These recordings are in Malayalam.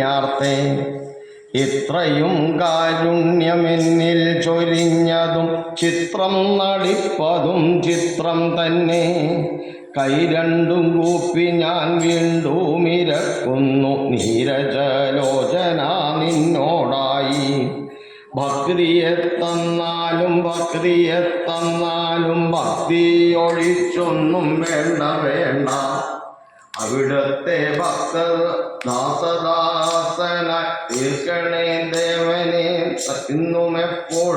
കാരുണ്യാർത്തേ ഇത്രയും കാരുണ്യമെന്നിൽ ചൊരിഞ്ഞതും ചിത്രം നടിപ്പതും ചിത്രം തന്നെ. കൈ രണ്ടും കൂപ്പി ഞാൻ വീണ്ടും ഇരക്കുന്നു. നീരജലോചന നിന്നോടായി. ഭക്തിയെ തന്നാലും ഭക്തിയെ തന്നാലും ഭക്തി ഒഴിച്ചൊന്നും വേണ്ട വേണ്ട. അവിടുത്തെ ഭക്തർ ദാസദാസനായി തീർക്കണേ ദേവനെ ഇന്നും എപ്പോൾ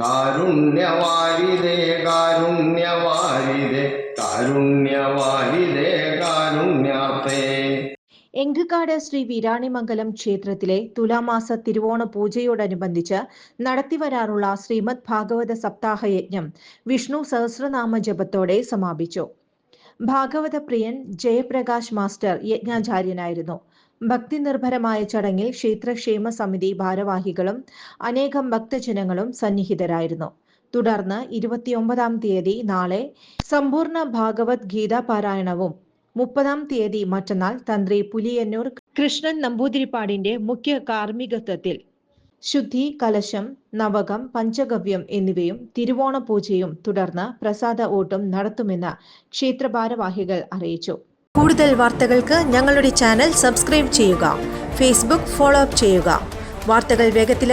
കാരുണ്യവാരിതേ കാരുണ്യവാരിതേ കാരുണ്യവാരിതേ കാരുണ്യാർത്ഥേ. എങ്കുകാട് ശ്രീ വീരാണിമംഗലം ക്ഷേത്രത്തിലെ തുലാമാസ തിരുവോണ പൂജയോടനുബന്ധിച്ച് നടത്തിവരാറുള്ള ശ്രീമദ് ഭാഗവത സപ്താഹ യജ്ഞം വിഷ്ണു സഹസ്രനാമ ജപത്തോടെ സമാപിച്ചു. ഭാഗവത പ്രിയൻ ജയപ്രകാശ് മാസ്റ്റർ യജ്ഞാചാര്യനായിരുന്നു. ഭക്തി നിർഭരമായ ചടങ്ങിൽ ക്ഷേത്രക്ഷേമ സമിതി ഭാരവാഹികളും അനേകം ഭക്തജനങ്ങളും സന്നിഹിതരായിരുന്നു. തുടർന്ന് ഇരുപത്തിയൊമ്പതാം തീയതി നാളെ സമ്പൂർണ ഭാഗവത് ഗീതാ പാരായണവും മുപ്പതാം തീയതി മറ്റന്നാൾ തന്ത്രി പുലിയന്നൂർ കൃഷ്ണൻ നമ്പൂതിരിപ്പാടിന്റെ മുഖ്യ കാർമ്മികത്വത്തിൽ ശുദ്ധി കലശം നവകം പഞ്ചഗവ്യം എന്നിവയും തിരുവോണ പൂജയും തുടർന്ന് പ്രസാദ ഓട്ടം നടത്തുമെന്ന് ക്ഷേത്ര ഭാരവാഹികൾ അറിയിച്ചു. കൂടുതൽ വാർത്തകൾക്ക് ഞങ്ങളുടെ ചാനൽ സബ്സ്ക്രൈബ് ചെയ്യുക ഫേസ്ബുക്ക് ഫോളോ അപ്പ് ചെയ്യുക. വാർത്തകൾ വേഗത്തിൽ